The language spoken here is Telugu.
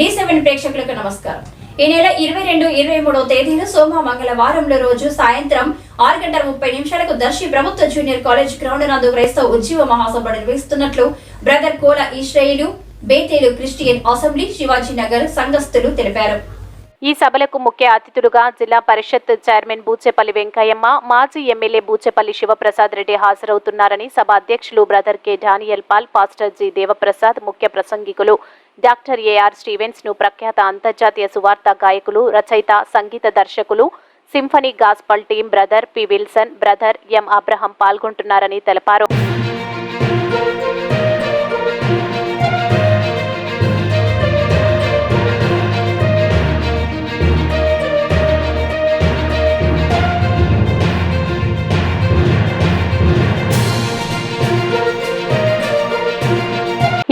డి సెవెన్ ప్రేక్షకులకు నమస్కారం. ఈ నెల ఇరవై రెండు ఇరవై మూడో తేదీన సోమ మంగళవారంలో రోజు సాయంత్రం ఆరు గంటల ముప్పై నిమిషాలకు దర్శి ప్రభుత్వ జూనియర్ కాలేజ్ గ్రౌండ్ నందు క్రైస్తవ ఉజ్జీవ మహాసభ నిర్వహిస్తున్నట్లు brother Kola Eshreyulu Bethel Christian assembly Shivajinagar సంఘస్థులు తెలిపారు. ఈ సభలకు ముఖ్య అతిథులుగా జిల్లా పరిషత్ చైర్మన్ బూచెపల్లి వెంకయ్యమ్మ మాజీ ఎమ్మెల్యే బూచెపల్లి శివప్రసాద్ రెడ్డి హాజరవుతున్నారని సభ అధ్యక్షులు brother K Daniel Paul pastor G Devaprasad ముఖ్య ప్రసంగికులు డాక్టర్ ఏఆర్ స్టీవెన్స్ను ప్రఖ్యాత అంతర్జాతీయ సువార్త గాయకులు రచయిత సంగీత దర్శకులు symphony gospel team brother P Wilson brother M Abraham పాల్గొంటున్నారని తెలిపారు.